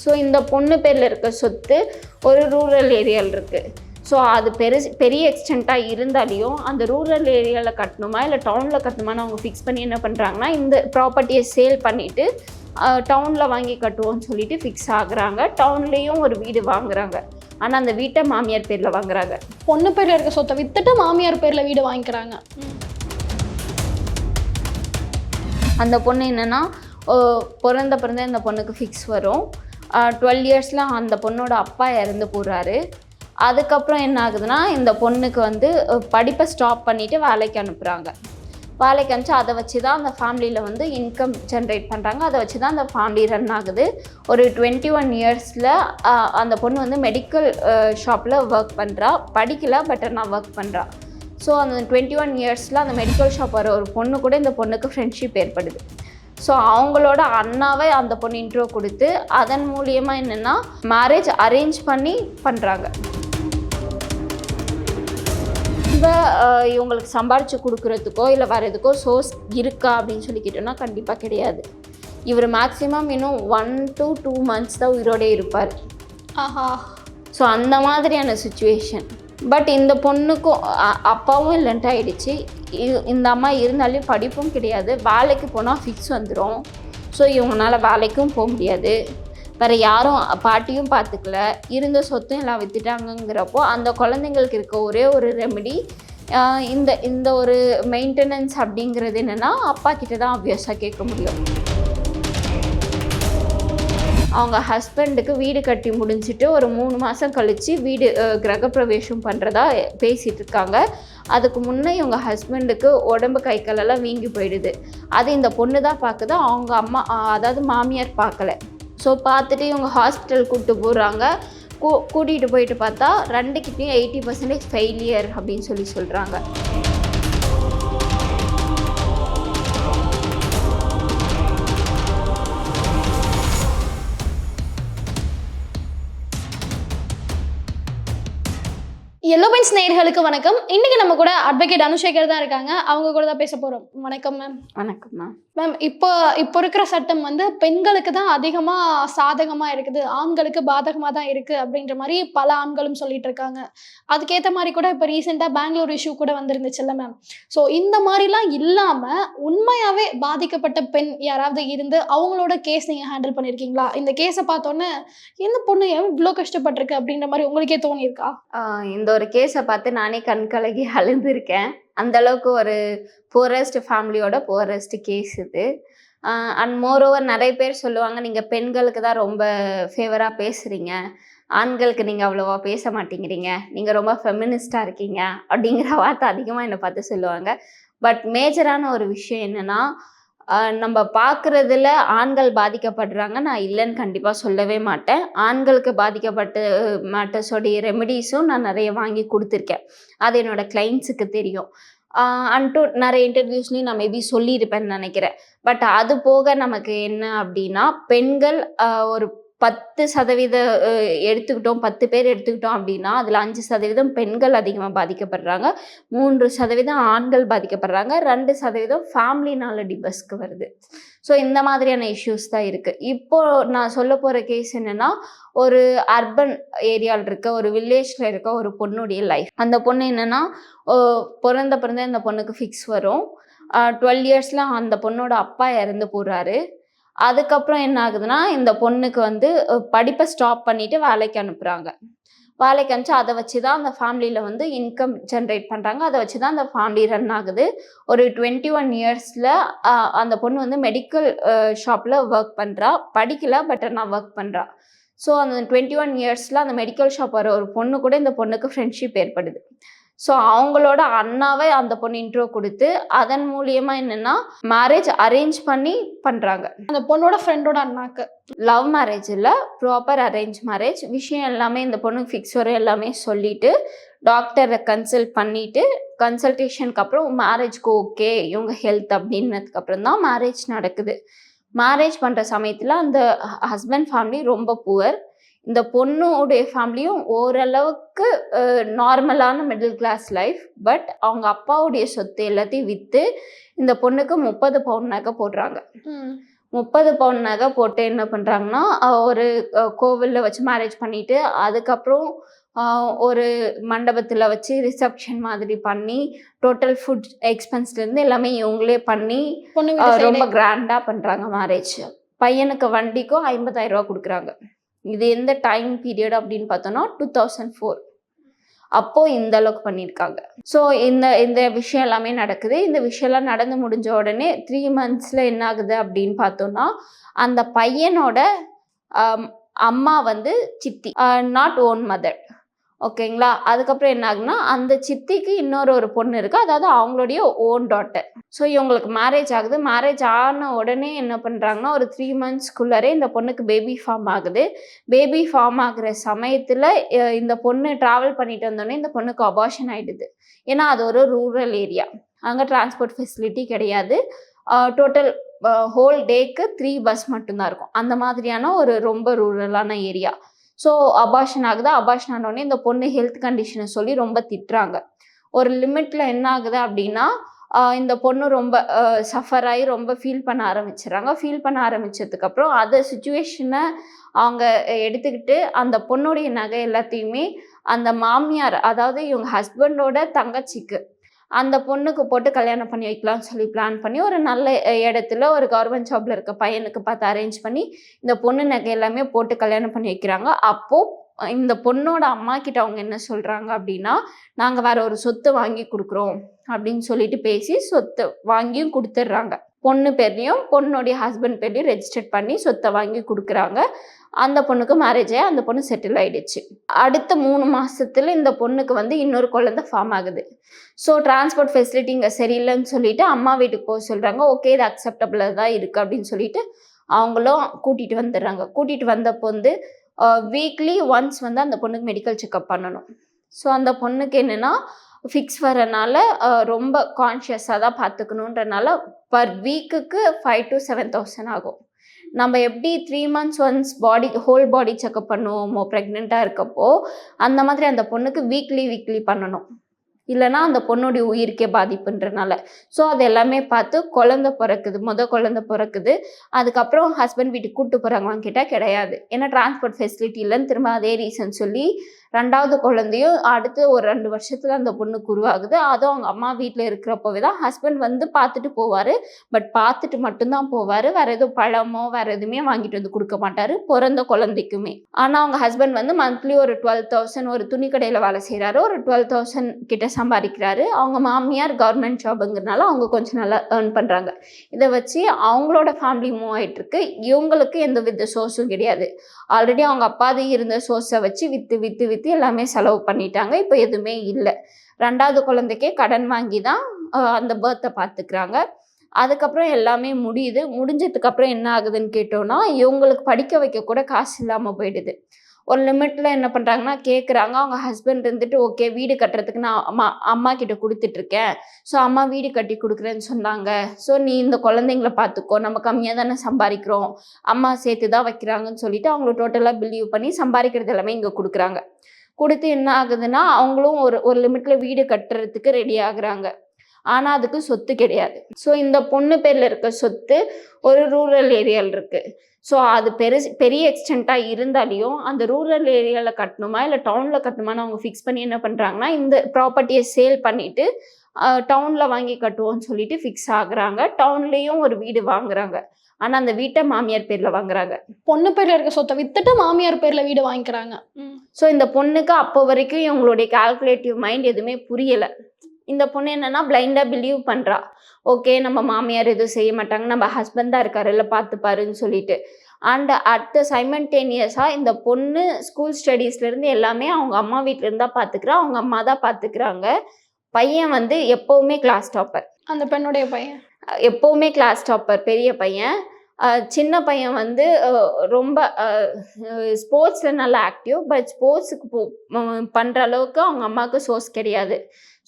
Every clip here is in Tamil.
ஸோ இந்த பொண்ணு பேரில் இருக்க சொத்து ஒரு ரூரல் ஏரியாவில் இருக்குது ஸோ அது பெருசு பெரிய எக்ஸ்டெண்ட்டாக இருந்தாலையும் அந்த ரூரல் ஏரியாவில் கட்டணுமா இல்லை டவுனில் கட்டணுமான்னு அவங்க ஃபிக்ஸ் பண்ணி என்ன பண்ணுறாங்கன்னா இந்த ப்ராப்பர்ட்டியை சேல் பண்ணிவிட்டு டவுனில் வாங்கி கட்டுவோம்னு சொல்லிட்டு ஃபிக்ஸ் ஆகுறாங்க. டவுன்லேயும் ஒரு வீடு வாங்குறாங்க. ஆனால் அந்த வீட்டை மாமியார் பேரில் வாங்குறாங்க. பொண்ணு பேர்ல இருக்க சொத்தை வித்துட்டு மாமியார் பேர்ல வீடு வாங்கிக்கிறாங்க. அந்த பொண்ணு என்னென்னா பிறந்த பிறந்த இந்த பொண்ணுக்கு ஃபிக்ஸ் வரும். டுவெல் இயர்ஸில் அந்த பொண்ணோட அப்பா இறந்து போகிறாரு அதுக்கப்புறம் என்ன ஆகுதுன்னா இந்த பொண்ணுக்கு வந்து படிப்பை ஸ்டாப் பண்ணிவிட்டு வேலைக்கு அனுப்புகிறாங்க வேலைக்கு அனுப்பிச்சு அதை வச்சு தான் அந்த ஃபேமிலியில் வந்து இன்கம் ஜென்ரேட் பண்ணுறாங்க அதை வச்சு தான் அந்த ஃபேமிலி ரன் ஆகுது. ஒரு டுவெண்ட்டி ஒன் இயர்ஸில் அந்த பொண்ணு வந்து மெடிக்கல் ஷாப்பில் ஒர்க் பண்ணுறா படிக்கல பட் நான் ஒர்க் பண்ணுறா ஸோ அந்த டுவெண்ட்டி ஒன் இயர்ஸில் அந்த மெடிக்கல் ஷாப் வர ஒரு பொண்ணு கூட இந்த பொண்ணுக்கு ஃப்ரெண்ட்ஷிப் ஏற்படுது. ஸோ அவங்களோட அண்ணாவை அந்த பொண்ணு இன்ட்ரோ கொடுத்து அதன் மூலியமாக என்னென்னா மேரேஜ் அரேஞ்ச் பண்ணி பண்ணுறாங்க அஹ், இவங்களுக்கு சம்பாரித்து கொடுக்குறதுக்கோ இல்லை வேறு எதுக்கோ சோர்ஸ் இருக்கா அப்படின்னு சொல்லி கேட்டோம்னா கண்டிப்பாக கிடையாது. இவர் மேக்ஸிமம் இன்னும் ஒன் to டூ மந்த்ஸ் தான் உயிரோடே இருப்பார். ஆஹா. ஸோ அந்த மாதிரியான சுச்சுவேஷன் பட் இந்த பொண்ணுக்கும் அப்பாவும் இல்லைன்ட்டு ஆயிடுச்சு. இந்த அம்மா இருந்தாலும் படிப்பும் கிடையாது. வேலைக்கு போனால் ஃபிக்ஸ் வந்துடும் ஸோ இவங்களால வேலைக்கும் போக முடியாது. வேறு யாரும் பாட்டியும் பார்த்துக்கல இருந்த சொத்தும் எல்லாம் விற்றுட்டாங்கங்கிறப்போ அந்த குழந்தைங்களுக்கு இருக்க ஒரே ஒரு ரெமெடி இந்த இந்த ஒரு மெயின்டெனன்ஸ் அப்படிங்கிறது என்னென்னா அப்பா கிட்ட தான் அப்வியஸாக கேட்க முடியும். அவங்க ஹஸ்பண்டுக்கு வீடு கட்டி முடிஞ்சிட்டு ஒரு மூணு மாதம் கழித்து வீடு கிரகப்பிரவேசம் பண்ணுறதா பேசிகிட்டு இருக்காங்க. அதுக்கு முன்னே இவங்க ஹஸ்பண்டுக்கு உடம்பு கை காலெல்லாம் வீங்கி போயிடுது. அது இந்த பொண்ணு தான் பார்க்குது அவங்க அம்மா அதாவது மாமியார் பார்க்கல ஸோ பார்த்துட்டு இவங்க ஹாஸ்பிட்டல் கூப்பிட்டு போகிறாங்க கூ கூட்டிகிட்டு போயிட்டு பார்த்தா ரெண்டு கிட்டையும் எயிட்டி பர்சன்டேஜ் ஃபெயிலியர் அப்படின்னு சொல்லி சொல்கிறாங்க எல்லோ பென்ஸ் நேயர்களுக்கு வணக்கம். இன்னைக்கு நம்ம கூட அட்வொகேட் அனுஷேகர் தான் இருக்காங்க. அவங்க கூட தான் பேச போறோம். வணக்கம் மேம் வணக்கம்மா மேம் மேம் இப்போ இப்போ இருக்கிற சட்டம் வந்து பெண்களுக்கு தான் அதிகமாக சாதகமாக இருக்குது. ஆண்களுக்கு பாதகமாக தான் இருக்குது அப்படின்ற மாதிரி பல ஆண்களும் சொல்லிட்டு இருக்காங்க. அதுக்கேற்ற மாதிரி கூட இப்போ ரீசெண்டாக பெங்களூர் இஷ்யூ கூட வந்துருந்துச்சுல்ல மேம் ஸோ இந்த மாதிரிலாம் இல்லாமல் உண்மையாகவே பாதிக்கப்பட்ட பெண் யாராவது இருந்து அவங்களோட கேஸ் நீங்கள் ஹேண்டில் பண்ணியிருக்கீங்களா இந்த கேஸை பார்த்தோன்னே இந்த பொண்ணு ஏன் இவ்வளோ கஷ்டப்பட்டிருக்கு? அப்படின்ற மாதிரி உங்களுக்கே தோணியிருக்கா? இந்த ஒரு கேஸை பார்த்து நானே கண்கலகி அழுந்திருக்கேன் அந்த அளவுக்கு ஒரு புவரஸ்ட் ஃபேமிலியோட புவரஸ்ட் கேஸ் இது. அண்ட் மோரோவர் நிறைய பேர் சொல்லுவாங்க நீங்கள் பெண்களுக்கு தான் ரொம்ப ஃபேவராக பேசுகிறீங்க ஆண்களுக்கு நீங்கள் அவ்வளோவா பேச மாட்டேங்கிறீங்க. நீங்கள் ரொம்ப ஃபெமினிஸ்டாக இருக்கீங்க. அப்படிங்கிற வார்த்தை அதிகமாக என்னை பார்த்து சொல்லுவாங்க. பட் மேஜரான ஒரு விஷயம் என்னென்னா நம்ம பார்க்குறதுல ஆண்கள் பாதிக்கப்படுறாங்க. நான் இல்லைன்னு கண்டிப்பாக சொல்லவே மாட்டேன். ஆண்களுக்கு பாதிக்கப்பட்ட மேட்டர்ஸோடைய ரெமெடிஸும் நான் நிறைய வாங்கி கொடுத்துருக்கேன். அது என்னோட கிளைண்ட்ஸுக்கு தெரியும். அன்ட்டு நிறைய இன்டர்வியூஸ்லையும் நான் மேபி சொல்லியிருப்பேன்னு நினைக்கிறேன். பட் அது போக நமக்கு என்ன அப்படின்னா பெண்கள் ஒரு பத்து சதவீத எடுத்துக்கிட்டோம் பத்து பேர் எடுத்துக்கிட்டோம் அப்படின்னா அதில் அஞ்சு சதவீதம் பெண்கள் அதிகமாக பாதிக்கப்படுறாங்க. மூன்று சதவீதம் ஆண்கள் பாதிக்கப்படுறாங்க. ரெண்டு சதவீதம் ஃபேமிலினால டிபஸ்க்கு வருது. ஸோ இந்த மாதிரியான இஷ்யூஸ் தான் இருக்குது இப்போ நான் சொல்ல போகிற கேஸ் என்னென்னா ஒரு அர்பன் ஏரியாவில் இருக்க ஒரு வில்லேஜில் இருக்க ஒரு பொண்ணுடைய லைஃப் அந்த பொண்ணு என்னென்னா பிறந்த பிறந்த இந்த பொண்ணுக்கு ஃபிக்ஸ் வரும். டுவெல் இயர்ஸில் அந்த பொண்ணோட அப்பா இறந்து போகிறாரு அதுக்கப்புறம் என்ன ஆகுதுன்னா இந்த பொண்ணுக்கு வந்து படிப்பை ஸ்டாப் பண்ணிவிட்டு வேலைக்கு அனுப்புகிறாங்க வேலைக்கு அனுப்பிச்சு அதை வச்சு தான் அந்த ஃபேமிலியில் வந்து இன்கம் ஜென்ரேட் பண்ணுறாங்க அதை வச்சு தான் அந்த ஃபேமிலி ரன் ஆகுது. ஒரு டுவெண்ட்டி ஒன் இயர்ஸில் அந்த பொண்ணு வந்து மெடிக்கல் ஷாப்பில் ஒர்க் பண்ணுறா படிக்கல பட் நான் ஒர்க் பண்ணுறா ஸோ அந்த டுவெண்ட்டி ஒன் இயர்ஸில் அந்த மெடிக்கல் ஷாப் வர ஒரு பொண்ணு கூட இந்த பொண்ணுக்கு ஃப்ரெண்ட்ஷிப் ஏற்படுது. ஸோ அவங்களோட அண்ணாவை அந்த பொண்ணு இன்ட்ரோ கொடுத்து அதன் மூலியமாக என்னென்னா மேரேஜ் அரேஞ்ச் பண்ணி பண்ணுறாங்க அந்த பொண்ணோட ஃப்ரெண்டோட அண்ணாக்கு. லவ் மேரேஜ் இல்லை ப்ராப்பர் அரேஞ்ச் மேரேஜ் விஷயம் எல்லாமே இந்த பொண்ணுக்கு ஃபிக்ஸ் வரும் எல்லாமே சொல்லிட்டு டாக்டரை கன்சல்ட் பண்ணிட்டு கன்சல்டேஷனுக்கு அப்புறம் மேரேஜ்க்கு ஓகே இவங்க ஹெல்த் அப்படின்னதுக்கு அப்புறம் தான் மேரேஜ் நடக்குது. மேரேஜ் பண்ணுற சமயத்தில் அந்த ஹஸ்பண்ட் ஃபேமிலி ரொம்ப புவர் இந்த பொண்ணுடைய ஃபேமிலியும் ஓரளவுக்கு நார்மலான மிடில் கிளாஸ் லைஃப் பட் அவங்க அப்பாவுடைய சொத்து எல்லாத்தையும் விற்று இந்த பொண்ணுக்கு முப்பது பவுன் நகை போடுறாங்க. முப்பது பவுன் நகை போட்டு என்ன பண்ணுறாங்கன்னா ஒரு கோவிலில் வச்சு மேரேஜ் பண்ணிட்டு அதுக்கப்புறம் ஒரு மண்டபத்தில் வச்சு ரிசப்ஷன் மாதிரி பண்ணி டோட்டல் ஃபுட் எக்ஸ்பென்ஸ்லேருந்து எல்லாமே இவங்களே பண்ணி ரொம்ப. கிராண்டாக பண்ணுறாங்க மேரேஜ் பையனுக்கு வண்டிக்கும் ஐம்பதாயிரம் ரூபா கொடுக்குறாங்க. இது எந்த டைம் பீரியட் அப்படின்னு பார்த்தோன்னா டூ தௌசண்ட் ஃபோர் அப்போ இந்த அளவுக்கு பண்ணியிருக்காங்க. ஸோ இந்த இந்த விஷயம் எல்லாமே நடக்குது. இந்த விஷயம்லாம் நடந்து முடிஞ்ச உடனே த்ரீ மந்த்ஸில் என்ன ஆகுது அப்படின்னு பார்த்தோன்னா அந்த பையனோட அம்மா வந்து சித்தி நாட் ஓன் மதர் ஓகேங்களா? அதுக்கப்புறம் என்ன ஆகுனா அந்த சித்திக்கு இன்னொரு ஒரு பொண்ணு இருக்கு. அதாவது அவங்களுடைய ஓன் டாட்டர் ஸோ இவங்களுக்கு மேரேஜ் ஆகுது. மேரேஜ் ஆன உடனே என்ன பண்ணுறாங்கன்னா ஒரு த்ரீ மந்த்ஸ்க்குள்ளரே இந்த பொண்ணுக்கு பேபி ஃபார்ம் ஆகுது. பேபி ஃபார்ம் ஆகுற சமயத்தில் இந்த பொண்ணு ட்ராவல் பண்ணிட்டு வந்தோடனே இந்த பொண்ணுக்கு அபார்ஷன் ஆகிடுது ஏன்னா அது ஒரு ரூரல் ஏரியா அங்கே டிரான்ஸ்போர்ட் ஃபெசிலிட்டி கிடையாது. டோட்டல் ஹோல் டேக்கு த்ரீ பஸ் மட்டும்தான் இருக்கும். அந்த மாதிரியான ஒரு ரொம்ப ரூரலான ஏரியா ஸோ அபாஷன் ஆகுது. அபாஷன் ஆனோடனே இந்த பொண்ணு ஹெல்த் கண்டிஷனை சொல்லி ரொம்ப திட்டுறாங்க. ஒரு லிமிட்டில் என்ன ஆகுது அப்படின்னா இந்த பொண்ணு ரொம்ப சஃபர் ஆகி ரொம்ப ஃபீல் பண்ண ஆரம்பிச்சிடுறாங்க. ஃபீல் பண்ண ஆரம்பிச்சதுக்கப்புறம் அதை சுச்சுவேஷனை அவங்க எடுத்துக்கிட்டு அந்த பொண்ணுடைய நகை எல்லாத்தையுமே அந்த மாமியார் அதாவது இவங்க ஹஸ்பண்டோட தங்கச்சிக்கு அந்த பொண்ணுக்கு போட்டு கல்யாணம் பண்ணி வைக்கலாம்னு சொல்லி பிளான் பண்ணி ஒரு நல்ல இடத்துல ஒரு கவர்மெண்ட் ஜாப்ல இருக்க பையனுக்கு பார்த்து அரேஞ்ச் பண்ணி இந்த பொண்ணு நகை எல்லாமே போட்டு கல்யாணம் பண்ணி வைக்கிறாங்க. அப்போ இந்த பொண்ணோட அம்மா கிட்ட அவங்க என்ன சொல்றாங்க அப்படின்னா நாங்க வேற ஒரு சொத்து வாங்கி கொடுக்குறோம். அப்படின்னு சொல்லிட்டு பேசி சொத்து வாங்கியும் கொடுத்துட்றாங்க. பொண்ணு பேர்லையும் பொண்ணுடைய ஹஸ்பண்ட் பேர்லையும் ரெஜிஸ்டர் பண்ணி சொத்தை வாங்கி கொடுக்குறாங்க. அந்த பொண்ணுக்கு மேரேஜ் ஆகி அந்த பொண்ணு செட்டில் ஆகிடுச்சு அடுத்த மூணு மாதத்தில் இந்த பொண்ணுக்கு வந்து இன்னொரு குழந்தை ஃபார்ம் ஆகுது. ஸோ டிரான்ஸ்போர்ட் ஃபெசிலிட்டி இங்கே சரியில்லைன்னு சொல்லிட்டு அம்மா வீட்டுக்கு போக சொல்கிறாங்க ஓகே இது அக்செப்டபிளாக தான் இருக்குது அப்படின்னு சொல்லிட்டு அவங்களும் கூட்டிகிட்டு வந்துடுறாங்க. கூட்டிகிட்டு வந்தப்போ வந்து வீக்லி ஒன்ஸ் வந்து அந்த பொண்ணுக்கு மெடிக்கல் செக்கப் பண்ணணும். ஸோ அந்த பொண்ணுக்கு என்னென்னா ஃபிக்ஸ் வரனால ரொம்ப கான்ஷியஸாக தான் பார்த்துக்கணுன்றனால பர் வீக்குக்கு ஃபைவ் டு செவன் தௌசண்ட் ஆகும். நம்ம எப்படி three months once body whole body checkup பண்ணுவோமோ ப்ரெக்னெண்ட்டாக இருக்கப்போ அந்த மாதிரி அந்த பொண்ணுக்கு வீக்லி வீக்லி பண்ணணும். இல்லைன்னா அந்த பொண்ணுடைய உயிருக்கே பாதிப்புன்றனால. ஸோ அது எல்லாமே பார்த்து குழந்த பிறக்குது முத குழந்த பிறக்குது. அதுக்கப்புறம் ஹஸ்பண்ட் வீட்டுக்கு கூப்பிட்டு போகிறாங்களான்னு கேட்டால் கிடையாது. ஏன்னா டிரான்ஸ்போர்ட் ஃபெசிலிட்டி இல்லைன்னு திரும்ப அதே ரீசன் சொல்லி ரெண்டாவது குழந்தையும் அடுத்து ஒரு ரெண்டு வருஷத்துல அந்த பொண்ணுக்கு உருவாகுது அதுவும் அவங்க அம்மா வீட்டில் இருக்கிறப்பவே தான் ஹஸ்பண்ட் வந்து பார்த்துட்டு போவார். பட் பார்த்துட்டு மட்டும்தான் போவார். வேற எதுவும் பழமோ வேற எதுவுமே வாங்கிட்டு வந்து கொடுக்க மாட்டாரு. பிறந்த குழந்தைக்குமே. ஆனால் அவங்க ஹஸ்பண்ட் வந்து மந்த்லி ஒரு டுவெல் தௌசண்ட் ஒரு துணி கடையில் வேலை செய்கிறாரு ஒரு டுவெல் தௌசண்ட் கிட்ட சம்பாதிக்கிறாரு. அவங்க மாமியார் கவர்மெண்ட் ஜாபுங்கிறனால அவங்க கொஞ்சம் நல்லா ஏர்ன் பண்ணுறாங்க இதை வச்சு அவங்களோட ஃபேமிலி மூவ் ஆயிட்டு இருக்கு இவங்களுக்கு எந்த வித சோர்ஸும் கிடையாது. ஆல்ரெடி அவங்க அப்பாதி இருந்த சோர்ஸை வச்சு விற்று விற்று விற்று எல்லாமே செலவு பண்ணிட்டாங்க. இப்போ எதுவுமே இல்லை. ரெண்டாவது குழந்தைக்கே கடன் வாங்கி தான் அந்த பேர்த்தை பார்த்துக்கிறாங்க அதுக்கப்புறம் எல்லாமே முடியுது. முடிஞ்சதுக்கப்புறம் என்ன ஆகுதுன்னு கேட்டோம்னா இவங்களுக்கு படிக்க வைக்க கூட காசு இல்லாமல் போயிடுது. ஒரு லிமிட்டில் என்ன பண்ணுறாங்கன்னா கேட்குறாங்க அவங்க ஹஸ்பண்ட் இருந்துட்டு ஓகே வீடு கட்டுறதுக்கு நான் அம்மா அம்மா கிட்ட கொடுத்துட்ருக்கேன். ஸோ அம்மா வீடு கட்டி கொடுக்குறேன்னு சொன்னாங்க. ஸோ நீ இந்த குழந்தைங்கள பார்த்துக்கோ நம்ம கம்மியாக தானே சம்பாதிக்கிறோம் அம்மா சேர்த்து தான் வைக்கிறாங்கன்னு சொல்லிட்டு அவங்கள டோட்டலாக பிலீவ் பண்ணி சம்பாதிக்கிறது எல்லாமே இங்கே கொடுக்குறாங்க. கொடுத்து என்ன ஆகுதுன்னா அவங்களும் ஒரு ஒரு லிமிட்ல வீடு கட்டுறதுக்கு ரெடி ஆகுறாங்க. ஆனால் அதுக்கு சொத்து கிடையாது. ஸோ இந்த பொண்ணு பேரில் இருக்க சொத்து ஒரு ரூரல் ஏரியாவில் இருக்கு. ஸோ அது பெருசு பெரிய எக்ஸ்டெண்ட்டாக இருந்தாலையும் அந்த ரூரல் ஏரியாவில் கட்டணுமா இல்லை டவுனில் கட்டணுமான்னு அவங்க ஃபிக்ஸ் பண்ணி என்ன பண்ணுறாங்கன்னா இந்த ப்ராப்பர்ட்டியை சேல் பண்ணிட்டு டவுனில் வாங்கி கட்டுவோம்னு சொல்லிட்டு ஃபிக்ஸ் ஆகுறாங்க. டவுன்லேயும் ஒரு வீடு வாங்குறாங்க. ஆனால் அந்த வீட்டை மாமியார் பேரில் வாங்குறாங்க. பொண்ணு பேர்ல இருக்க சொத்தை வித்துட்டு மாமியார் பேர்ல வீடு வாங்கிக்கிறாங்க. ஸோ இந்த பொண்ணுக்கு அப்போ வரைக்கும் இவங்களுடைய கால்குலேட்டிவ் மைண்ட் எதுவுமே புரியலை. இந்த பொண்ணு என்னன்னா பிளைண்டாக பிலீவ் பண்ணுறா ஓகே நம்ம மாமியார் எதுவும் செய்ய மாட்டாங்க. நம்ம ஹஸ்பண்ட் தான் இருக்காரு இல்லை பார்த்துப்பாருன்னு சொல்லிட்டு. அண்ட் அட் சைமன்டேனியஸாக இந்த பொண்ணு ஸ்கூல் ஸ்டடீஸ்லேருந்து எல்லாமே அவங்க அம்மா வீட்டிலேருந்து தான் பார்த்துக்கிறா அவங்க அம்மா தான் பார்த்துக்கிறாங்க பையன் வந்து எப்போவுமே கிளாஸ் டாப்பர் அந்த பெண்ணுடைய பையன். எப்போவுமே கிளாஸ் டாப்பர் பெரிய பையன். சின்ன பையன் வந்து ரொம்ப ஸ்போர்ட்ஸில் நல்லா ஆக்டிவ் பட் ஸ்போர்ட்ஸுக்கு போ பண்ணுற அளவுக்கு அவங்க அம்மாவுக்கு சோர்ஸ் கிடையாது.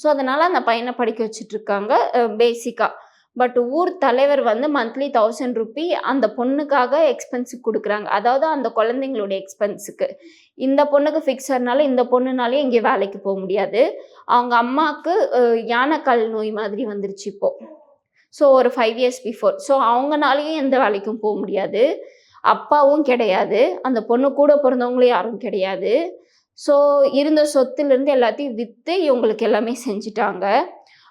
ஸோ அதனால் அந்த பையனை படிக்க வச்சுட்ருக்காங்க பேசிக்காக பட் ஊர் தலைவர் வந்து மந்த்லி தௌசண்ட் ருபி அந்த பொண்ணுக்காக எக்ஸ்பென்ஸுக்கு கொடுக்குறாங்க. அதாவது அந்த குழந்தைங்களுடைய எக்ஸ்பென்ஸுக்கு இந்த பொண்ணுக்கு ஃபிக்ஸர்னால இந்த பொண்ணுனாலே இங்கே வேலைக்கு போக முடியாது. அவங்க அம்மாவுக்கு யானைக்கால் நோய் மாதிரி வந்துருச்சு இப்போது ஸோ ஒரு ஃபைவ் இயர்ஸ் பிஃபோர் ஸோ அவங்கனாலேயும் எந்த வேலைக்கும் போக முடியாது. அப்பாவும் கிடையாது. அந்த பொண்ணு கூட பிறந்தவங்களும் யாரும் கிடையாது. ஸோ இருந்த சொத்துலேருந்து எல்லாத்தையும் விற்று இவங்களுக்கு எல்லாமே செஞ்சுட்டாங்க.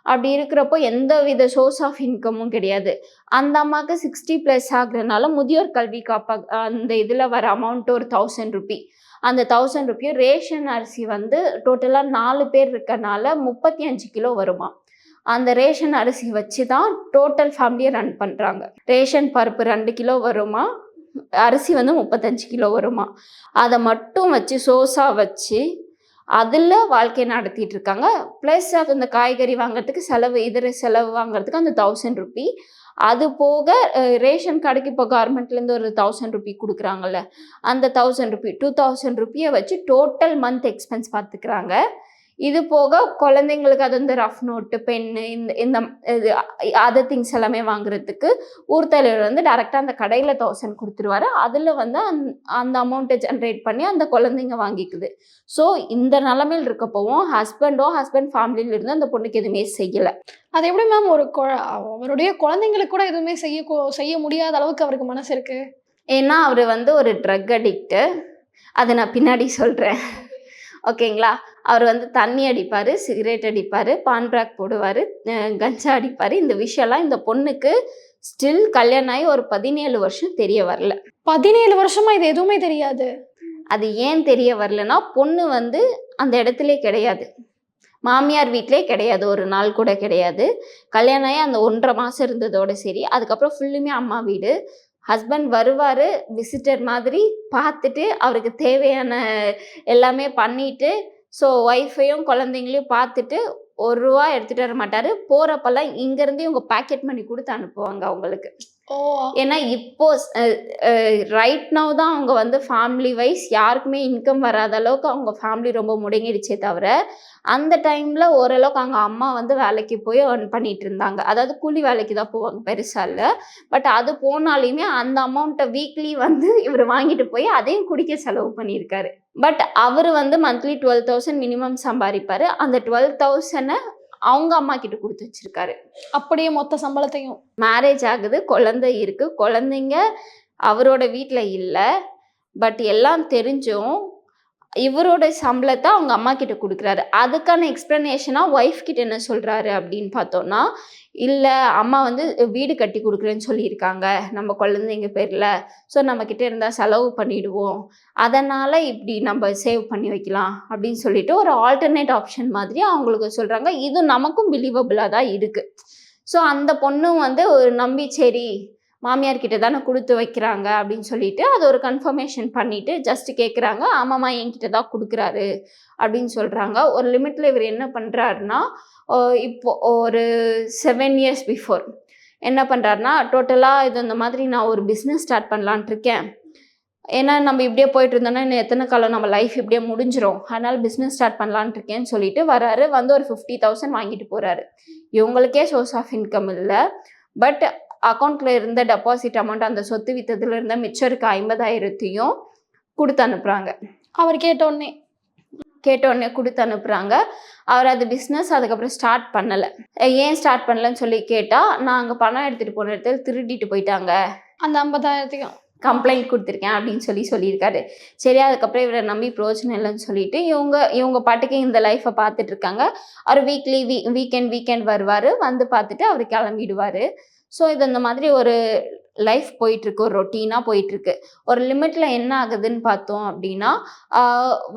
அப்படி இருக்கிறப்போ எந்த வித சோர்ஸ் ஆஃப் இன்கமும் கிடையாது. அந்த அம்மாவுக்கு சிக்ஸ்டி ப்ளஸ் ஆகுறதுனால முதியோர் கல்வி காப்பா அந்த இதில் வர அமௌண்ட் ஒரு தௌசண்ட் ருபி அந்த தௌசண்ட் ருபியும் ரேஷன் அரிசி வந்து டோட்டலாக நாலு பேர் இருக்கனால முப்பத்தி அஞ்சு கிலோ வருமா அந்த ரேஷன் அரிசி வச்சு தான் டோட்டல் ஃபேமிலியை ரன் பண்ணுறாங்க ரேஷன் பருப்பு ரெண்டு கிலோ வருமா? அரிசி வந்து முப்பத்தஞ்சு கிலோ வருமா? அதை மட்டும் வச்சு சோஸாக வச்சு அதில் வாழ்க்கை நடத்திட்டு இருக்காங்க. ப்ளஸ் அந்த காய்கறி வாங்குறதுக்கு செலவு இதர செலவு வாங்குறதுக்கு அந்த தௌசண்ட் ருபி அது போக ரேஷன் கடைக்கு இப்போ கவர்மெண்ட்லேருந்து ஒரு தௌசண்ட் ருபி கொடுக்குறாங்கல்ல அந்த தௌசண்ட் ருபி டூ தௌசண்ட் ருபியை வச்சு டோட்டல் மந்த் எக்ஸ்பென்ஸ் பார்த்துக்கிறாங்க இது போக குழந்தைங்களுக்கு அது வந்து ரஃப் நோட்டு பென்னு இந்த இந்த இது அதர் திங்ஸ் எல்லாமே வாங்குறதுக்கு ஊர் தலைவர் வந்து டேரெக்டாக அந்த கடையில் தௌசண்ட் கொடுத்துருவாரு. அதில் வந்து அந் அந்த அமௌண்ட்டை ஜென்ரேட் பண்ணி அந்த குழந்தைங்க வாங்கிக்குது. ஸோ இந்த நிலமையில் இருக்கப்போவும் ஹஸ்பண்டோ ஹஸ்பண்ட் ஃபேமிலியில இருந்து அந்த பொண்ணுக்கு எதுவுமே செய்யலை. அது எப்படி மேம் ஒரு அவருடைய குழந்தைங்களுக்கு கூட எதுவுமே செய்ய செய்ய முடியாத அளவுக்கு அவருக்கு மனசு இருக்கு? ஏன்னா அவர் வந்து ஒரு ட்ரக் அடிக்ட்டு அதை நான் பின்னாடி சொல்கிறேன் ஓகேங்களா? அவர் வந்து தண்ணி அடிப்பார் சிகரெட் அடிப்பார் பான் பிராக் போடுவார் கஞ்சா அடிப்பார். இந்த விஷயம்லாம் இந்த பொண்ணுக்கு ஸ்டில் கல்யாணம் ஆகி ஒரு பதினேழு வருஷம் தெரிய வரல. பதினேழு வருஷமா இது எதுவுமே தெரியாது? அது ஏன் தெரிய வரலன்னா பொண்ணு வந்து அந்த இடத்துலே கிடையாது. மாமியார் வீட்டிலே கிடையாது ஒரு நாள் கூட கிடையாது. கல்யாணம் ஆகி அந்த ஒன்றரை மாதம் இருந்ததோட சரி அதுக்கப்புறம் ஃபுல்லுமே அம்மா வீடு. ஹஸ்பண்ட் வருவார் விசிட்டர் மாதிரி பார்த்துட்டு அவருக்கு தேவையான எல்லாமே பண்ணிட்டு ஸோ ஒய்ஃபையும் குழந்தைங்களையும் பார்த்துட்டு ஒரு ரூபா எடுத்துகிட்டு வர மாட்டார். போகிறப்பெல்லாம் இங்கேருந்து இவங்க பேக்கெட் பண்ணி கொடுத்து அனுப்புவாங்க அவங்களுக்கு. ஏன்னா இப்போ ரைட் நவ் தான் அவங்க வந்து ஃபேமிலி வைஸ் யாருக்குமே இன்கம் வராத அளவுக்கு அவங்க ஃபேமிலி ரொம்ப முடங்கிடுச்சே தவிர அந்த டைமில் ஓரளவுக்கு அவங்க அம்மா வந்து வேலைக்கு போய் ஏர்ன் பண்ணிட்டு இருந்தாங்க. அதாவது கூலி வேலைக்கு தான் போவாங்க பெருசாக இல்லை. பட் அது போனாலுமே அந்த அமௌண்ட்டை வீக்லி வந்து இவர் வாங்கிட்டு போய் அதையும் குடிக்க செலவு பண்ணியிருக்காரு. பட் அவர் வந்து மந்த்லி டுவெல் தௌசண்ட் மினிமம் சம்பாதிப்பார். அந்த டுவெல் தௌசண்டை அவங்க அம்மா கிட்ட கொடுத்து வச்சிருக்காரு. அப்படியே மொத்த சம்பளத்தையும். மேரேஜ் ஆகுது குழந்தை இருக்கு. குழந்தைங்க அவரோட வீட்டில் இல்லை. பட் எல்லாம் தெரிஞ்சும் இவரோட சம்பளத்தை அவங்க அம்மா கிட்ட கொடுக்குறாரு. அதுக்கான எக்ஸ்ப்ளனேஷனாக ஒய்ஃப் கிட்ட என்ன சொல்கிறாரு அப்படின்னு பார்த்தோன்னா இல்லை அம்மா வந்து வீடு கட்டி கொடுக்குறேன்னு சொல்லியிருக்காங்க. நம்ம குழந்தைங்க பேரில். ஸோ நம்மக்கிட்ட இருந்தால் செலவு பண்ணிவிடுவோம் அதனால் இப்படி நம்ம சேவ் பண்ணி வைக்கலாம். அப்படின்னு சொல்லிட்டு ஒரு ஆல்டர்னேட் ஆப்ஷன் மாதிரி அவங்களுக்கு சொல்கிறாங்க இது நமக்கும் பிலீவபிளாக தான் இருக்குது ஸோ அந்த பொண்ணும் வந்து ஒரு நம்பி சரி மாமியார் கிட்ட தானே கொடுத்து வைக்கிறாங்க அப்படின்னு சொல்லிட்டு அது ஒரு கன்ஃபர்மேஷன் பண்ணிட்டு ஜஸ்ட் கேட்குறாங்க ஆமாம்மா என்கிட்ட தான் கொடுக்குறாரு அப்படின்னு சொல்கிறாங்க ஒரு லிமிட்டில் இவர் என்ன பண்ணுறாருன்னா இப்போ ஒரு செவன் இயர்ஸ் பிஃபோர் என்ன பண்ணுறாருனா டோட்டலாக இது இந்த மாதிரி நான் ஒரு பிஸ்னஸ் ஸ்டார்ட் பண்ணலான்ட்டு இருக்கேன். ஏன்னா நம்ம இப்படியே போயிட்டு இருந்தோம்னா இன்னும் எத்தனை காலம் நம்ம லைஃப் இப்படியே முடிஞ்சிரும். அதனால் பிஸ்னஸ் ஸ்டார்ட் பண்ணலான்ட்டு இருக்கேன்னு சொல்லிட்டு வராரு. வந்து ஒரு ஃபிஃப்டி தௌசண்ட் வாங்கிட்டு போகிறாரு இவங்களுக்கே சோர்ஸ் ஆஃப் இன்கம் இல்லை. பட் அக்கௌண்ட்டில் இருந்த டெபாசிட் அமௌண்ட் அந்த சொத்து வித்ததுல இருந்த மிச்சம் இருக்க ஐம்பதாயிரத்தையும் கொடுத்து அனுப்புகிறாங்க அவர் கேட்ட உடனே கேட்ட உடனே கொடுத்து அனுப்புகிறாங்க அவர் அது பிஸ்னஸ் அதுக்கப்புறம் ஸ்டார்ட் பண்ணலை. ஏன் ஸ்டார்ட் பண்ணலன்னு சொல்லி கேட்டால் நான் அங்கே பணம் எடுத்துகிட்டு போன இடத்துல திருடிட்டு போயிட்டாங்க. அந்த ஐம்பதாயிரத்தையும் கம்ப்ளைண்ட் கொடுத்துருக்கேன் அப்படின்னு சொல்லி சொல்லியிருக்காரு. சரி அதுக்கப்புறம் இவரை நம்பி பிரோஜனம் இல்லைன்னு சொல்லிட்டு இவங்க இவங்க பாட்டுக்கு இந்த லைஃப்பை பார்த்துட்டு இருக்காங்க அவர் வீக்லி வீ வீக்கெண்ட் வீக்கெண்ட் வருவார். வந்து பார்த்துட்டு அவர் கிளம்பிடுவார். ஸோ இது இந்த மாதிரி ஒரு லைஃப் போயிட்டுருக்கு ஒரு ரொட்டீனாக போயிட்டுருக்கு. ஒரு லிமிட்டில் என்ன ஆகுதுன்னு பார்த்தோம் அப்படின்னா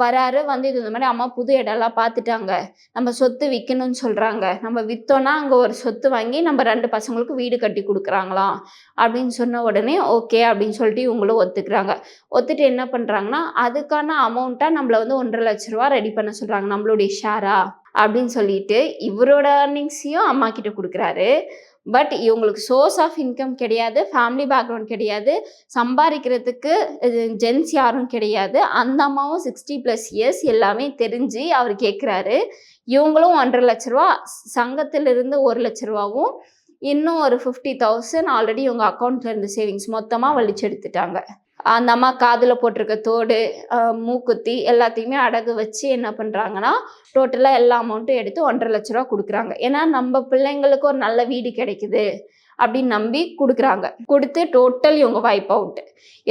வராரு வந்து இது இந்த மாதிரி அம்மா புது இடம்லாம் பார்த்துட்டாங்க. நம்ம சொத்து விற்கணும்னு சொல்கிறாங்க நம்ம விற்றோன்னா அங்கே ஒரு சொத்து வாங்கி நம்ம ரெண்டு பசங்களுக்கு வீடு கட்டி கொடுக்குறாங்களாம். அப்படின்னு சொன்ன உடனே ஓகே அப்படின்னு சொல்லிட்டு இவங்களும் ஒத்துக்கிறாங்க. ஒத்துட்டு என்ன பண்ணுறாங்கன்னா அதுக்கான அமௌண்ட்டாக நம்மளை வந்து ஒன்றரை லட்ச ரூபா ரெடி பண்ண சொல்கிறாங்க நம்மளுடைய ஷேரா அப்படின்னு சொல்லிட்டு இவரோட ஏர்னிங்ஸையும் அம்மா கிட்ட கொடுக்குறாரு. பட் இவங்களுக்கு சோர்ஸ் ஆஃப் இன்கம் கிடையாது ஃபேமிலி பேக்ரவுண்ட் கிடையாது சம்பாதிக்கிறதுக்கு ஜென்ஸ் யாரும் கிடையாது. அந்த அம்மாவும் சிக்ஸ்டி ப்ளஸ் இயர்ஸ் எல்லாமே தெரிஞ்சு அவர் கேட்குறாரு இவங்களும் ஒன்றரை லட்ச ரூபா சங்கத்திலிருந்து ஒரு லட்ச ரூபாவும் இன்னும் ஒரு ஃபிஃப்டி தௌசண்ட் ஆல்ரெடி இவங்க அக்கௌண்ட்ல இருந்து சேவிங்ஸ் மொத்தமாக வலிச்சு எடுத்துட்டாங்க. அந்த அம்மா காதில் போட்டிருக்க தோடு மூக்குத்தி எல்லாத்தையுமே அடகு வச்சு என்ன பண்ணுறாங்கன்னா டோட்டலாக எல்லா அமௌண்ட்டும் எடுத்து ஒன்றரை லட்ச ரூபா கொடுக்குறாங்க. ஏன்னா நம்ம பிள்ளைங்களுக்கு ஒரு நல்ல வீடு கிடைக்குது அப்படின்னு நம்பி கொடுக்குறாங்க. கொடுத்து டோட்டல் இவங்க வைப் அவுட்டு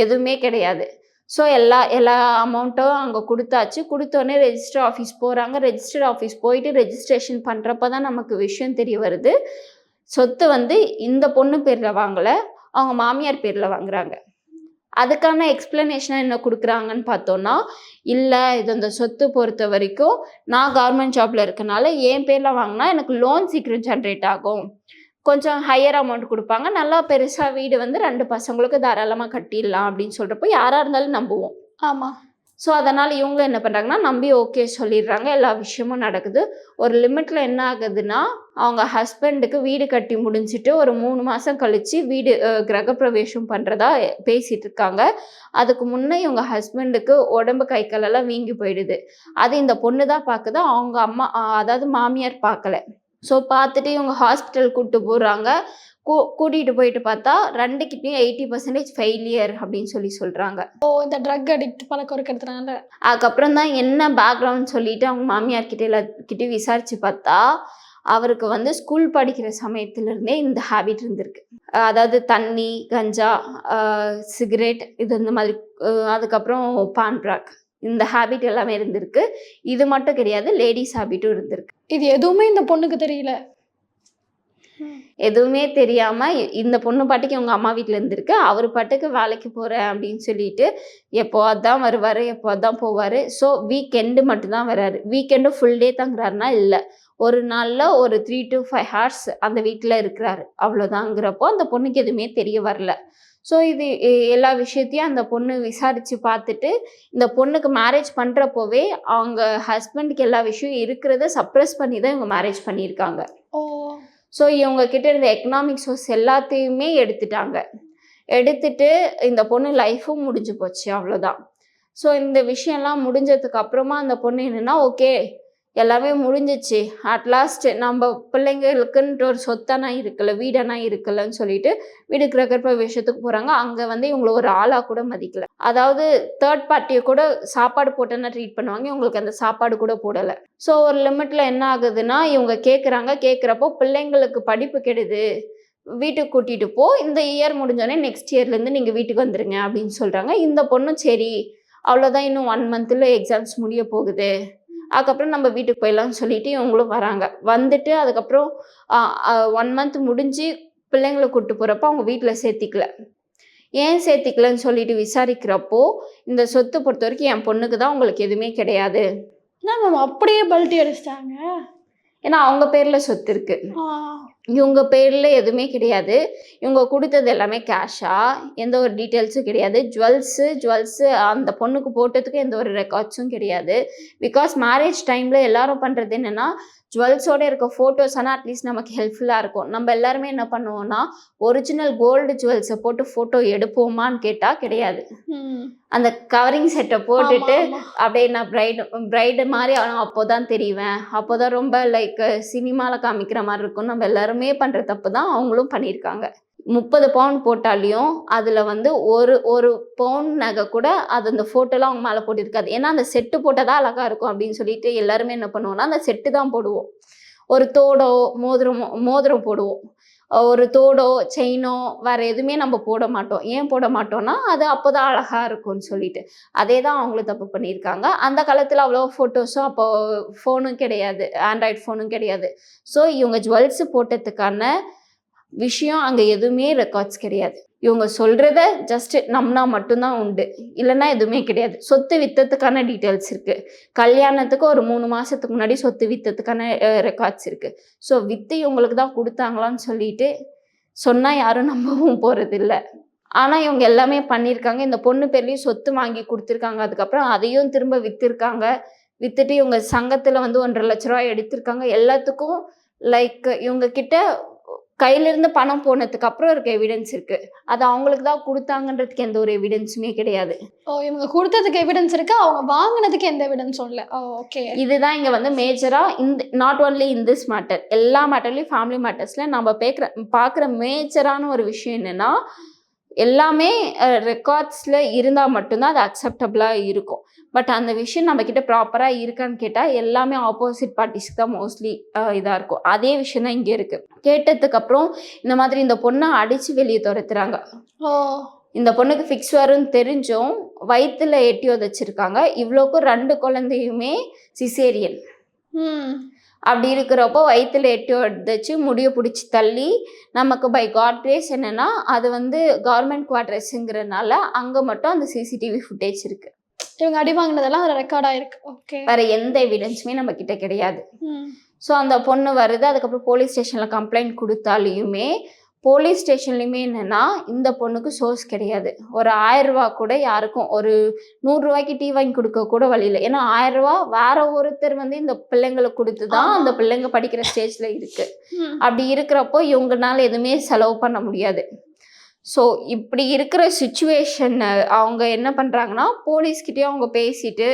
எதுவுமே கிடையாது. ஸோ எல்லா எல்லா அமௌண்ட்டும் அங்கே கொடுத்தாச்சு. கொடுத்தோடனே ரெஜிஸ்டர் ஆஃபீஸ் போகிறாங்க ரெஜிஸ்டர் ஆஃபீஸ் போயிட்டு ரெஜிஸ்ட்ரேஷன் பண்ணுறப்ப தான் நமக்கு விஷயம் தெரிய வருது. சொத்து வந்து இந்த பொண்ணு பேரில் வாங்கலை அவங்க மாமியார் பேரில் வாங்குறாங்க. அதுக்கான எக்ஸ்பிளனேஷனாக என்ன கொடுக்குறாங்கன்னு பார்த்தோன்னா இல்லை இது அந்த சொத்து பொறுத்த வரைக்கும் நான் கவர்மெண்ட் ஜாப்ல இருக்கனால என் பேரில் வாங்கினா எனக்கு லோன் சீக்கிரம் ஜென்ரேட் ஆகும். கொஞ்சம் ஹையர் அமௌண்ட் கொடுப்பாங்க. நல்லா பெருசாக வீடு வந்து ரெண்டு பசங்களுக்கு தாராளமாக கட்டிடலாம் அப்படின்னு சொல்கிறப்போ யாராக இருந்தாலும் நம்புவோம். ஆமாம் ஸோ அதனால் இவங்க என்ன பண்ணுறாங்கன்னா நம்பி ஓகே சொல்லிடுறாங்க. எல்லா விஷயமும் நடக்குது. ஒரு லிமிட்டில் என்ன ஆகுதுன்னா அவங்க ஹஸ்பண்டுக்கு வீடு கட்டி முடிஞ்சிட்டு ஒரு மூணு மாதம் கழித்து வீடு கிரகப்பிரவேசம் பண்ணுறதா பேசிகிட்டு இருக்காங்க. அதுக்கு முன்னே இவங்க ஹஸ்பண்டுக்கு உடம்பு கை காலெல்லாம் வீங்கி போயிடுது. அது இந்த பொண்ணு தான் பார்க்குது அவங்க அம்மா அதாவது மாமியார் பார்க்கல ஸோ பார்த்துட்டு இவங்க ஹாஸ்பிட்டல் கூப்பிட்டு போகிறாங்க கூ கூட்டிகிட்டு போயிட்டு பார்த்தா ரெண்டு கிட்னியும் எயிட்டி பர்சன்டேஜ் ஃபெயிலியர் அப்படின்னு சொல்லி சொல்கிறாங்க ஓ இந்த ட்ரக் அடிக்ட் பழக்கம் இருக்கிறதுனால. அதுக்கப்புறம் தான் என்ன பேக்ரவுண்ட் சொல்லிட்டு அவங்க மாமியார் கிட்ட எல்லாக்கிட்டையும் விசாரிச்சு பார்த்தா அவருக்கு வந்து ஸ்கூல் படிக்கிற சமயத்துலேருந்தே இந்த ஹேபிட் இருந்திருக்கு. அதாவது தண்ணி கஞ்சா சிகரெட் இது இந்த மாதிரி அதுக்கப்புறம் பான் பிராக் இந்த ஹேபிட் எல்லாமே இருந்திருக்கு. இது மட்டும் கிடையாது லேடிஸ் ஹேபிட்டும் இருந்திருக்கு. இது எதுவுமே இந்த பொண்ணுக்கு தெரியல. எதுவுமே தெரியாம இந்த பொண்ணு பாட்டுக்கு இவங்க அம்மா வீட்டில் இருந்திருக்கு. அவர் பாட்டுக்கு வேலைக்கு போறேன் அப்படின்னு சொல்லிட்டு எப்போ அதான் வருவார் எப்போ அதான் போவார். ஸோ வீக்கெண்டு மட்டும்தான் வராரு. வீக்கெண்டு ஃபுல் டே தங்குறாருன்னா இல்லை. ஒரு நாளில் ஒரு த்ரீ டு ஃபைவ் ஹார்ஸ் அந்த வீட்டில் இருக்கிறாரு. அவ்வளோதாங்கிறப்போ அந்த பொண்ணுக்கு எதுவுமே தெரிய வரல. ஸோ இது எல்லா விஷயத்தையும் அந்த பொண்ணு விசாரித்து பார்த்துட்டு இந்த பொண்ணுக்கு மேரேஜ் பண்ணுறப்போவே அவங்க ஹஸ்பண்டுக்கு எல்லா விஷயம் இருக்கிறத சப்ரஸ் பண்ணி தான் இவங்க மேரேஜ் பண்ணியிருக்காங்க. ஓ. ஸோ இவங்க கிட்ட இருந்த எக்கனாமிக் சோர்ஸ் எல்லாத்தையுமே எடுத்துட்டாங்க. எடுத்துட்டு இந்த பொண்ணு லைஃபும் முடிஞ்சு போச்சு அவ்வளோதான் ஸோ இந்த விஷயம்லாம் முடிஞ்சதுக்கு அப்புறமா அந்த பொண்ணு என்னன்னா ஓகே எல்லாமே முடிஞ்சிச்சு. அட்லாஸ்ட் நம்ம பிள்ளைங்களுக்குன்ற ஒரு சொத்தானா இருக்கல வீடானா இருக்கலன்னு சொல்லிட்டு வீடு கிரகற்ப விஷயத்துக்கு போகிறாங்க அங்கே வந்து இவங்கள ஒரு ஆளாக கூட மதிக்கல. அதாவது தேர்ட் பார்ட்டியை கூட சாப்பாடு போட்டேன்னா ட்ரீட் பண்ணுவாங்க. இவங்களுக்கு அந்த சாப்பாடு கூட போடலை. ஸோ ஒரு லிமிட்டில் என்ன ஆகுதுன்னா இவங்க கேட்குறாங்க கேட்குறப்போ பிள்ளைங்களுக்கு படிப்பு கெடுது. வீட்டுக்கு கூட்டிகிட்டு போ. இந்த இயர் முடிஞ்சோடனே நெக்ஸ்ட் இயர்லேருந்து நீங்கள் வீட்டுக்கு வந்துடுங்க அப்படின்னு சொல்கிறாங்க இந்த பொண்ணும் சரி. அவ்வளோதான் இன்னும் ஒன் மந்த்தில் எக்ஸாம்ஸ் முடிய போகுது. அதுக்கப்புறம் நம்ம வீட்டுக்கு போயிடலாம்னு சொல்லிட்டு இவங்களும் வராங்க. வந்துட்டு அதுக்கப்புறம் ஒன் மந்த் முடிஞ்சு பிள்ளைங்களை கூப்பிட்டு போகிறப்ப அவங்க வீட்டில் சேர்த்திக்கல. ஏன் சேர்த்திக்கலன்னு சொல்லிட்டு விசாரிக்கிறப்போ இந்த சொத்து பொறுத்த வரைக்கும் என் பொண்ணுக்கு தான் உங்களுக்கு எதுவுமே கிடையாது. மேம் அப்படியே பல்ட்டி அடிச்சிட்டாங்க? ஏன்னா அவங்க பேரில் சொத்து இருக்கு. ஆ, இவங்க பேரில் எதுவுமே கிடையாது. இவங்க கொடுத்தது எல்லாமே கேஷா எந்த ஒரு டீட்டெயில்ஸும் கிடையாது. ஜுவல்ஸு ஜுவல்ஸு அந்த பொண்ணுக்கு போட்டதுக்கு எந்த ஒரு ரெக்கார்ட்ஸும் கிடையாது. பிகாஸ் மேரேஜ் டைமில் எல்லாரும் பண்ணுறது என்னென்னா ஜுவல்ஸோட இருக்க ஃபோட்டோஸ் ஆனால் அட்லீஸ்ட் நமக்கு ஹெல்ப்ஃபுல்லாக இருக்கும். நம்ம எல்லாருமே என்ன பண்ணுவோம்னா ஒரிஜினல் கோல்டு ஜுவல்ஸை போட்டு ஃபோட்டோ எடுப்போமான்னு கேட்டால் கிடையாது. அந்த கவரிங் செட்டை போட்டுட்டு. அப்படியே நான் பிரைடு பிரைடு மாதிரி ஆனால் அப்போ தான் தெரிவேன். அப்போ தான் ரொம்ப லைக் சினிமாவில் காமிக்கிற மாதிரி இருக்கும். நம்ம எல்லாருமே பண்ணுற தப்பு தான் அவங்களும் பண்ணியிருக்காங்க. முப்பது பவுன் போட்டாலையும் அதில் வந்து ஒரு ஒரு பவுன் நகை கூட அது அந்த ஃபோட்டோலாம் அவங்க மேலே போட்டிருக்காது. ஏன்னா அந்த செட்டு போட்டால் தான் அழகாக இருக்கும் அப்படின்னு சொல்லிட்டு எல்லாருமே என்ன பண்ணுவோம்னா அந்த செட்டு தான் போடுவோம். ஒரு தோடோ மோதிரமோ மோதிரம் போடுவோம். ஒரு தோடோ செயினோ வேறு எதுவுமே நம்ம போட மாட்டோம். ஏன் போட மாட்டோம்னா அது அப்போதான் அழகாக இருக்கும்னு சொல்லிட்டு. அதே தான் அவங்களும் தப்பு பண்ணியிருக்காங்க. அந்த காலத்தில் அவ்வளோ ஃபோட்டோஸும் அப்போ ஃபோனும் கிடையாது. ஆண்ட்ராய்ட் ஃபோனும் கிடையாது. ஸோ இவங்க ஜுவல்ஸ் போட்டதுக்கான விஷயம் அங்கே எதுவுமே ரெக்கார்ட்ஸ் கிடையாது. இவங்க சொல்கிறத ஜஸ்ட் நம்னா மட்டும்தான் உண்டு. இல்லைன்னா எதுவுமே கிடையாது. சொத்து வித்தத்துக்கான டீட்டெயில்ஸ் இருக்குது கல்யாணத்துக்கு ஒரு மூணு மாதத்துக்கு முன்னாடி சொத்து வித்தத்துக்கான ரெக்கார்ட்ஸ் இருக்குது ஸோ வித்து இவங்களுக்கு தான் கொடுத்தாங்களான்னு சொல்லிட்டு சொன்னால் யாரும் நம்பவும் போகிறதில்ல ஆனால் இவங்க எல்லாமே பண்ணியிருக்காங்க. இந்த பொண்ணு பேர்லேயும் சொத்து வாங்கி கொடுத்துருக்காங்க. அதுக்கப்புறம் அதையும் திரும்ப விற்றுருக்காங்க விற்றுட்டு இவங்க சங்கத்தில் வந்து ஒன்றரை லட்ச ரூபாய் எடுத்திருக்காங்க. எல்லாத்துக்கும் லைக் இவங்க கிட்ட கையிலிருந்து பணம் போனதுக்கு அப்புறம் இருக்க எவிடன்ஸ் இருக்கு. அது அவங்களுக்கு தான் கொடுத்தாங்கன்றதுக்கு எந்த ஒரு எவிடன்ஸுமே கிடையாது. ஓ இவங்க கொடுத்ததுக்கு எவிடன்ஸ் இருக்கு அவங்க வாங்குனதுக்கு எந்த எவிடன்ஸும் இல்ல. ஓகே இதுதான் இங்க வந்து மேஜரா இந்த not only in this matter எல்லா மேட்டர்லயும் ஃபேமிலி மேட்டர்ஸ்ல நம்ம பேக்கிற பார்க்குற மேஜரான ஒரு விஷயம் என்னன்னா எல்லாமே ரெக்கார்ட்ஸில் இருந்தால் மட்டும்தான் அது அக்செப்டபுளாக இருக்கும். பட் அந்த விஷயம் நம்ம கிட்ட ப்ராப்பராக இருக்கான்னு கேட்டால் எல்லாமே ஆப்போசிட் பார்ட்டிஸ்க்கு தான் மோஸ்ட்லி இதாக இருக்கும். அதே விஷயம் தான் இங்கே இருக்குது கேட்டதுக்கு அப்புறம் இந்த மாதிரி இந்த பொண்ணை அடித்து வெளியே துரத்துறாங்க. ஓ. இந்த பொண்ணுக்கு ஃபிக்ஸ் வரும்னு தெரிஞ்சும் வயித்துல எட்டி உதைச்சிருக்காங்க. இவ்வளோக்கும் ரெண்டு குழந்தையுமே சிசேரியன் அப்படி இருக்கிறப்போ வயித்துல எட்டி உதைச்சு முடிய பிடிச்சி தள்ளி நமக்கு பை காட் கிரேஸ் என்னன்னா அது வந்து கவர்மெண்ட் குவார்டர்ஸுங்கிறனால அங்கே மட்டும் அந்த சிசிடிவி ஃபுட்டேஜ் இருக்கு. இவங்க அடி வாங்கினதெல்லாம் அதில் ரெக்கார்ட் ஆயிருக்கு. ஓகே வேற எந்த எவிடன்ஸுமே நம்ம கிட்ட கிடையாது ஸோ அந்த பொண்ணு வருது அதுக்கப்புறம் போலீஸ் ஸ்டேஷனில் கம்ப்ளைண்ட் கொடுத்தாலையுமே போலீஸ் ஸ்டேஷன்லையுமே என்னென்னா இந்த பொண்ணுக்கு சோர்ஸ் கிடையாது. ஒரு ஆயிரம் ரூபா கூட யாருக்கும் ஒரு நூறுரூவாய்க்கு டீ வாங்கி கொடுக்க கூட வழி இல்லை. ஏன்னா ஆயிரம் ரூபா வேற ஒருத்தர் வந்து இந்த பிள்ளைங்களுக்கு கொடுத்து தான். அந்த பிள்ளைங்க படிக்கிற ஸ்டேஜில் இருக்கு. அப்படி இருக்கிறப்போ இவங்கனால எதுவுமே செலவு பண்ண முடியாது. ஸோ இப்படி இருக்கிற சுச்சுவேஷனை அவங்க என்ன பண்ணுறாங்கன்னா போலீஸ்கிட்டயும் அவங்க பேசிட்டு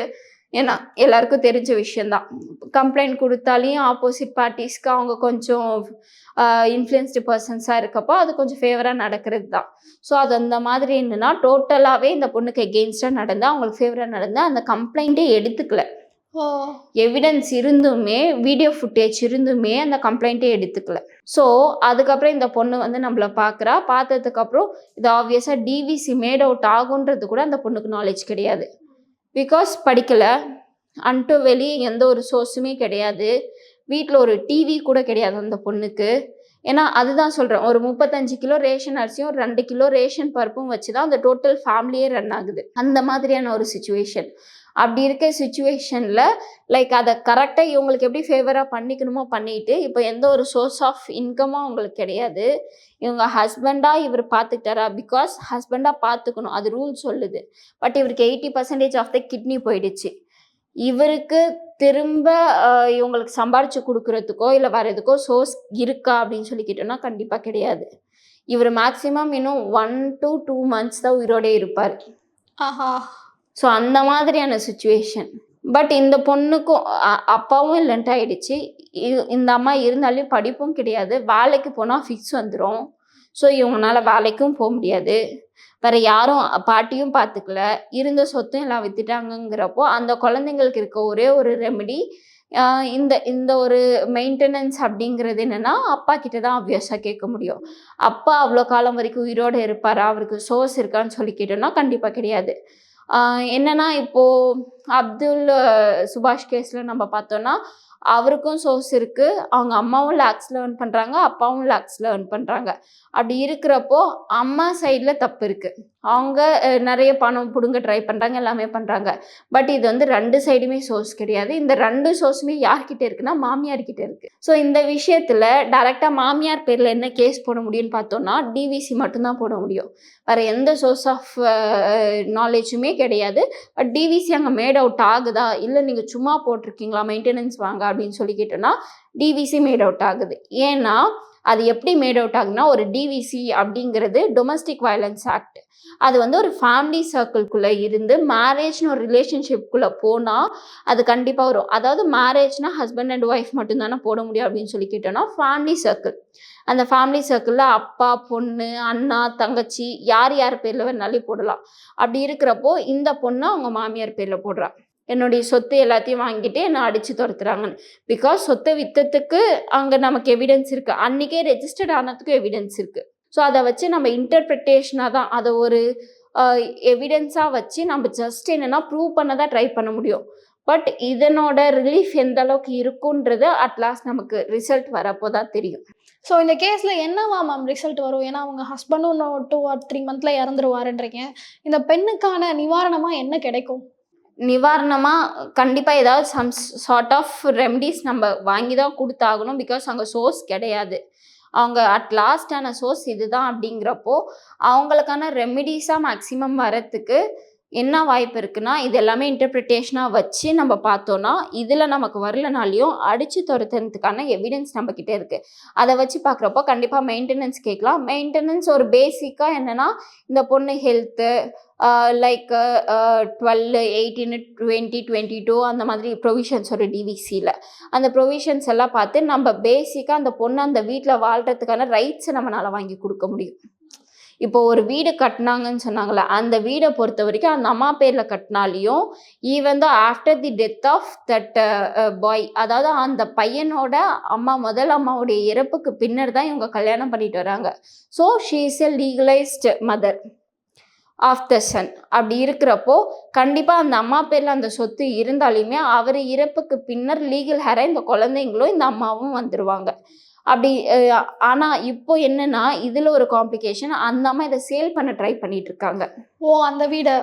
ஏன்னா எல்லாருக்கும் தெரிஞ்ச விஷயந்தான் கம்ப்ளைண்ட் கொடுத்தாலையும் ஆப்போசிட் பார்ட்டிஸ்க்கு அவங்க கொஞ்சம் இன்ஃப்ளூயன்ஸ்டு பர்சன்ஸாக இருக்கப்போ அது கொஞ்சம் ஃபேவராக நடக்கிறது தான் ஸோ அது அந்த மாதிரி என்னென்னா டோட்டலாகவே இந்த பொண்ணுக்கு எகெயின்ஸ்டாக நடந்து அவங்களுக்கு ஃபேவராக நடந்து அந்த கம்ப்ளைண்ட்டே எடுத்துக்கல. எவிடன்ஸ் இருந்துமே வீடியோ ஃபுட்டேஜ் இருந்துமே அந்த கம்ப்ளைண்ட்டே எடுத்துக்கல. ஸோ அதுக்கப்புறம் இந்த பொண்ணு வந்து நம்மளை பார்க்குறா பார்த்ததுக்கப்புறம் இது ஆப்வியஸாக டிவிசி மேட் அவுட் ஆகுன்றது கூட அந்த பொண்ணுக்கு நாலேஜ் கிடையாது. பிகாஸ் படிக்கலை. அன்ட்டு வெளியே எந்த ஒரு சோர்ஸுமே கிடையாது. வீட்டில் ஒரு டிவி கூட கிடையாது அந்த பொண்ணுக்கு. ஏன்னா அதுதான் சொல்கிறேன் ஒரு முப்பத்தஞ்சு கிலோ ரேஷன் அரிசியும் ஒரு ரெண்டு கிலோ ரேஷன் பருப்பும் வச்சு தான் அந்த டோட்டல் ஃபேமிலியே ரன் ஆகுது. அந்த மாதிரியான ஒரு சுச்சுவேஷன் அப்படி இருக்க சுச்சுவேஷனில் லைக் அதை கரெக்டாக இவங்களுக்கு எப்படி ஃபேவராக பண்ணிக்கணுமோ பண்ணிட்டு இப்போ எந்த ஒரு சோர்ஸ் ஆஃப் இன்கமும் அவங்களுக்கு கிடையாது. இவங்க ஹஸ்பண்டாக இவர் பார்த்துக்கிட்டாரா பிகாஸ் ஹஸ்பண்டாக பார்த்துக்கணும் அது ரூல் சொல்லுது. பட் இவருக்கு eighty percentage of the kidney போயிடுச்சு. இவருக்கு திரும்ப இவங்களுக்கு சம்பாரிச்சு கொடுக்குறதுக்கோ இல்லை வேற எதுக்கோ சோர்ஸ் இருக்கா அப்படின்னு சொல்லி கேட்டோம்னா கண்டிப்பாக கிடையாது. இவர் மேக்ஸிமம் இன்னும் ஒன் டு டூ மந்த்ஸ் தான் உயிரோடே இருப்பார். ஆஹா. ஸோ அந்த மாதிரியான சுச்சுவேஷன் பட் இந்த பொண்ணுக்கும் அப்பாவும் இல்லைன்ட்டு ஆயிடுச்சு. இ- இந்த அம்மா இருந்தாலும் படிப்பும் கிடையாது. வேலைக்கு போனால் ஃபிக்ஸ் வந்துடும் ஸோ இவங்களால வேலைக்கும் போக முடியாது. வேற யாரும் பாட்டியும் பார்த்துக்கல இருந்த சொத்தும் எல்லாம் வித்துட்டாங்கிறப்போ அந்த குழந்தைங்களுக்கு இருக்க ஒரே ஒரு ரெமெடி இந்த இந்த ஒரு மெயின்டெனன்ஸ் அப்படிங்கிறது என்னன்னா அப்பா கிட்ட தான் ஆப்வியஸாக கேட்க முடியும். அப்பா அவ்வளோ காலம் வரைக்கும் உயிரோடு இருப்பாரா? அவருக்கு சோர்ஸ் இருக்கான்னு சொல்லி கேட்டோம்னா கண்டிப்பாக கிடையாது. என்னன்னா இப்போ அப்துல் சுபாஷ் கேஸ்ல நம்ம பார்த்தோம்னா அவருக்கும் சோர்ஸ் இருக்குது அவங்க அம்மாவும் லேக்ஸில் earn பண்ணுறாங்க அப்பாவும் லேக்ஸில் earn பண்ணுறாங்க அப்படி இருக்கிறப்போ அம்மா சைடில் தப்பு இருக்குது அவங்க நிறைய பணம் பிடுங்க ட்ரை பண்ணுறாங்க எல்லாமே பண்ணுறாங்க பட் இது வந்து ரெண்டு சைடுமே சோர்ஸ் கிடையாது. இந்த ரெண்டு சோர்ஸுமே யார்கிட்ட இருக்குன்னா மாமியார் இருக்குது ஸோ இந்த விஷயத்தில் டைரெக்டாக மாமியார் பேரில் என்ன கேஸ் போட முடியும்னு பார்த்தோம்னா டிவிசி மட்டும்தான் போட முடியும். வேறு எந்த சோர்ஸ் ஆஃப் நாலேஜுமே கிடையாது. பட் டிவிசி அங்கே மேட் அவுட் ஆகுதா? இல்லை நீங்கள் சும்மா போட்டிருக்கீங்களா? மெயின்டெனன்ஸ் வாங்க? அப்படின்னு சொல்லிக்கிட்டோன்னா டிவிசி மேட் அவுட் ஆகுது. ஏன்னா அது எப்படி மேட் அவுட் ஆகுதுன்னா ஒரு டிவிசி அப்படிங்கிறது டொமஸ்டிக் வயலன்ஸ் ஆக்ட் அது வந்து ஒரு ஃபேமிலி சர்க்கிள்குள்ளே இருந்து மேரேஜ்னு ஒரு ரிலேஷன்ஷிப்குள்ளே போனால் அது கண்டிப்பாக வரும். அதாவது மேரேஜ்னால் ஹஸ்பண்ட் அண்ட் ஒய்ஃப் மட்டும்தானே போட முடியும் அப்படின்னு சொல்லி கேட்டோம்னா ஃபேமிலி சர்க்கிள் அந்த ஃபேமிலி சர்க்கிளில் அப்பா பொண்ணு அண்ணா தங்கச்சி யார் யார் பேரில் வேணாலும் போடலாம். அப்படி இருக்கிறப்போ இந்த பொண்ணை அவங்க மாமியார் பேரில் போடுறான் என்னுடைய சொத்து எல்லாத்தையும் வாங்கிட்டு என்னை அடித்து துரத்துறாங்கன்னு பிகாஸ் சொத்தை விற்றத்துக்கு அங்கே நமக்கு எவிடன்ஸ் இருக்குது அன்றைக்கே ரெஜிஸ்டர்ட் ஆனதுக்கும் எவிடன்ஸ் இருக்குது ஸோ அதை வச்சு நம்ம இன்டர்பிரிட்டேஷனாக தான் அதை ஒரு எவிடன்ஸாக வச்சு நம்ம ஜஸ்ட் என்னென்னா ப்ரூவ் பண்ண தான் ட்ரை பண்ண முடியும். பட் இதனோட ரிலீஃப் எந்த அளவுக்கு இருக்குன்றது அட்லாஸ்ட் நமக்கு ரிசல்ட் வரப்போ தான் தெரியும். ஸோ இந்த கேஸில் என்னவா மேம் ரிசல்ட் வரும்? ஏன்னா அவங்க ஹஸ்பண்டும் இன்னும் டூ ஆர் த்ரீ மந்த்தில் இறந்துருவாருன்றீங்க. இந்த பெண்ணுக்கான நிவாரணமாக என்ன கிடைக்கும்? நிவாரணமாக கண்டிப்பாக ஏதாவது சம் சார்ட் ஆஃப் ரெமடிஸ் நம்ம வாங்கி தான் கொடுத்தாகணும். பிகாஸ் அங்கே சோர்ஸ் கிடையாது. அவங்க அட் லாஸ்டான சோர்ஸ் இதுதான் அப்படிங்கிறப்போ அவங்களுக்கான ரெமிடிஸாக மேக்ஸிமம் வரத்துக்கு என்ன வாய்ப்பு இருக்குன்னா இது எல்லாமே இன்டர்பிரிட்டேஷனாக வச்சு நம்ம பார்த்தோன்னா இதில் நமக்கு வரலனாலையும் அடித்து துரத்துறதுக்கான எவிடன்ஸ் நம்மக்கிட்ட இருக்குது அதை வச்சு பார்க்குறப்போ கண்டிப்பாக மெயின்டெனன்ஸ் கேட்கலாம். மெயின்டெனன்ஸ் ஒரு பேசிக்காக என்னென்னா இந்த பொண்ணு health like twelve eighteen twenty twenty two அந்த மாதிரி ப்ரொவிஷன்ஸ் ஒரு டிவிசியில் அந்த ப்ரொவிஷன்ஸ் எல்லாம் பார்த்து நம்ம பேசிக்காக அந்த பொண்ணு அந்த வீட்டில் வாழ்கிறதுக்கான ரைட்ஸை நம்மளால் வாங்கி கொடுக்க முடியும். இப்போ ஒரு வீடு கட்டினாங்கன்னு சொன்னாங்களே அந்த வீடை பொறுத்த வரைக்கும் அந்த அம்மா பேர்ல கட்டினாலையும் ஈவன் தான் after the death of that boy அதாவது அந்த பையனோட அம்மா முதல் அம்மாவுடைய இறப்புக்கு பின்னர் தான் இவங்க கல்யாணம் பண்ணிட்டு வராங்க. So she is a legalised mother of the son அப்படி இருக்கிறப்போ கண்டிப்பாக அந்த அம்மா பேரில் அந்த சொத்து இருந்தாலுமே அவர் இறப்புக்கு பின்னர் லீகல் ஹேராக இந்த குழந்தைங்களும் இந்த அம்மாவும் வந்துடுவாங்க அப்படி அஹ், ஆனா இப்போ என்னன்னா இதுல ஒரு காம்ப்ளிகேஷன் அந்த அம்மா இதை சேல் பண்ண ட்ரை பண்ணிட்டு இருக்காங்க ஓ அந்த வீடை?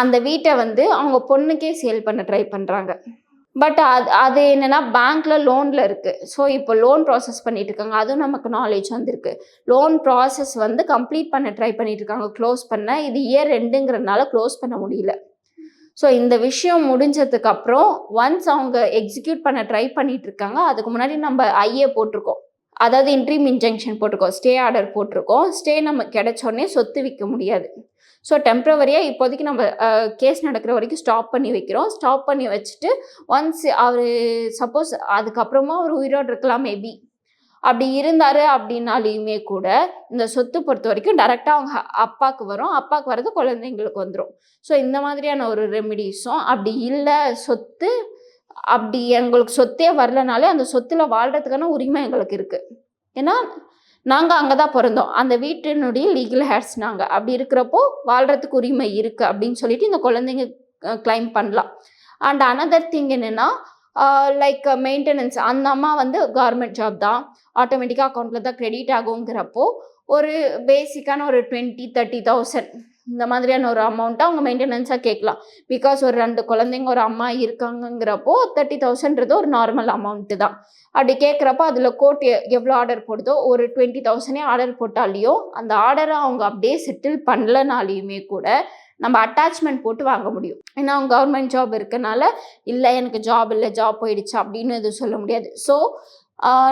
அந்த வீட்டை வந்து அவங்க பொண்ணுக்கே சேல் பண்ண ட்ரை பண்றாங்க. பட் அது அது என்னன்னா பேங்க்ல லோன்ல இருக்கு. ஸோ இப்போ லோன் ப்ராசஸ் பண்ணிட்டு இருக்காங்க அதுவும் நமக்கு நாலேஜ் வந்திருக்கு. லோன் ப்ராசஸ் வந்து கம்ப்ளீட் பண்ண ட்ரை பண்ணிட்டு இருக்காங்க க்ளோஸ் பண்ண இது இயர் ரெண்டுங்கிறதுனால க்ளோஸ் பண்ண முடியல. ஸோ இந்த விஷயம் முடிஞ்சதுக்கு அப்புறம் ஒன்ஸ் அவங்க எக்ஸிக்யூட் பண்ண ட்ரை பண்ணிட்டு இருக்காங்க அதுக்கு முன்னாடி நம்ம ஐஏ போட்டிருக்கோம். அதாவது இன்ட்ரீம் இன்ஜெக்ஷன் போட்டிருக்கோம் ஸ்டே ஆர்டர் போட்டிருக்கோம். ஸ்டே நம்ம கிடைச்சோடனே சொத்து விற்க முடியாது. ஸோ டெம்ப்ரவரியாக இப்போதைக்கு நம்ம கேஸ் நடக்கிற வரைக்கும் ஸ்டாப் பண்ணி வைக்கிறோம். ஸ்டாப் பண்ணி வச்சுட்டு ஒன்ஸ் அவர் சப்போஸ் அதுக்கப்புறமா அவர் உயிரோடு இருக்கலாம் மேபி அப்படி இருந்தார் அப்படின்னாலையுமே கூட இந்த சொத்து பொறுத்த வரைக்கும் டேரெக்டாக அவங்க அப்பாவுக்கு வரும். அப்பாவுக்கு வர்றது குழந்தைங்களுக்கு வந்துடும் ஸோ இந்த மாதிரியான ஒரு ரெமிடிஸும் அப்படி இல்லை சொத்து அப்படி எங்களுக்கு சொத்தே வரலனாலே அந்த சொத்தில் வாழ்கிறதுக்கான உரிமை எங்களுக்கு இருக்குது ஏன்னா நாங்கள் அங்கே தான் பிறந்தோம். அந்த வீட்டினுடைய லீகல் ஹேர்ஸ் நாங்கள் அப்படி இருக்கிறப்போ வாழ்கிறதுக்கு உரிமை இருக்குது அப்படின்னு சொல்லிட்டு இந்த குழந்தைங்க கிளைம் பண்ணலாம். அண்ட் அனதர் திங் என்னென்னா லைக் மெயின்டெனன்ஸ் அந்த அம்மா வந்து கவர்மெண்ட் ஜாப் தான். ஆட்டோமேட்டிக்காக அக்கௌண்ட்டில் தான் க்ரெடிட் ஆகுங்கிறப்போ ஒரு பேசிக்கான ஒரு டுவெண்ட்டி தேர்ட்டி தௌசண்ட் இந்த மாதிரியான ஒரு அமௌண்ட்டை அவங்க மெயின்டெனன்ஸாக கேட்கலாம். பிகாஸ் ஒரு ரெண்டு குழந்தைங்க ஒரு அம்மா இருக்காங்கங்கிறப்போ தேர்ட்டி தௌசண்ட்றது ஒரு நார்மல் அமௌண்ட்டு தான். அப்படி கேட்குறப்போ அதில் கோட் எவ்வளோ ஆர்டர் போடுதோ ஒரு டுவெண்ட்டி தௌசண்டே ஆர்டர் போட்டாலையும் அந்த ஆர்டரை அவங்க அப்படியே செட்டில் பண்ணலனாலையுமே கூட நம்ம அட்டாச்மெண்ட் போட்டு வாங்க முடியும். ஏன்னா அவங்க கவர்மெண்ட் ஜாப் இருக்கனால இல்லை எனக்கு ஜாப் இல்லை ஜாப் போயிடுச்சு அப்படின்னு எதுவும் சொல்ல முடியாது. ஸோ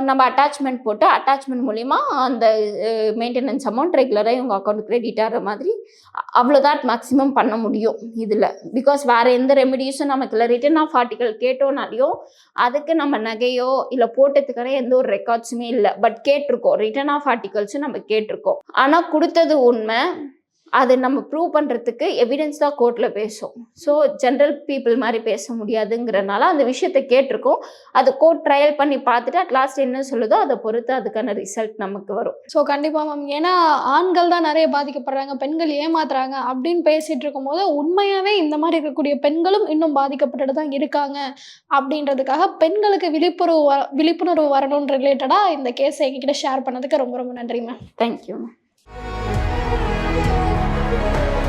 நம்ம அட்டாச்மெண்ட் போட்டு அட்டாச்மெண்ட் மூலிமா அந்த மெயின்டெனன்ஸ் அமௌண்ட் ரெகுலராக இவங்க அக்கௌண்ட் கிரெடிட் ஆகிற மாதிரி அவ்வளோதான் மேக்ஸிமம் பண்ண முடியும் இதில். பிகாஸ் வேறு எந்த ரெமெடிஸும் நமக்கு இல்லை. ரிட்டன் ஆஃப் ஆர்டிகல் கேட்டோனாலையும் அதுக்கு நம்ம நகையோ இல்லை போட்டதுக்கான எந்த ஒரு ரெக்கார்ட்ஸுமே இல்லை. பட் கேட்டிருக்கோம். ரிட்டன் ஆஃப் ஆர்டிகல்ஸும் நம்ம கேட்டிருக்கோம். ஆனால் கொடுத்தது உண்மை. அது நம்ம ப்ரூவ் பண்ணுறதுக்கு எவிடன்ஸ் தான் கோர்ட்டில் பேசும். ஸோ ஜென்ரல் பீப்புள் மாதிரி பேச முடியாதுங்கிறனால அந்த விஷயத்தை கேட்டிருக்கோம். அது கோர்ட் ட்ரையல் பண்ணி பார்த்துட்டு அட் லாஸ்ட் என்ன சொல்லுதோ அதை பொறுத்து அதுக்கான ரிசல்ட் நமக்கு வரும். ஸோ கண்டிப்பாக மேம் ஏன்னா ஆண்கள் தான் நிறைய பாதிக்கப்படுறாங்க பெண்கள் ஏமாத்துறாங்க அப்படின்னு பேசிட்டு இருக்கும்போது உண்மையாகவே இந்த மாதிரி இருக்கக்கூடிய பெண்களும் இன்னும் பாதிக்கப்பட்டுட்டு தான் இருக்காங்க. அப்படின்றதுக்காக பெண்களுக்கு விழிப்புணர்வு வ- விழிப்புணர்வு வரணும்னு ரிலேட்டடாக இந்த கேஸை எங்ககிட்ட ஷேர் பண்ணதுக்கு ரொம்ப ரொம்ப நன்றி மேம் தேங்க்யூ Thank you.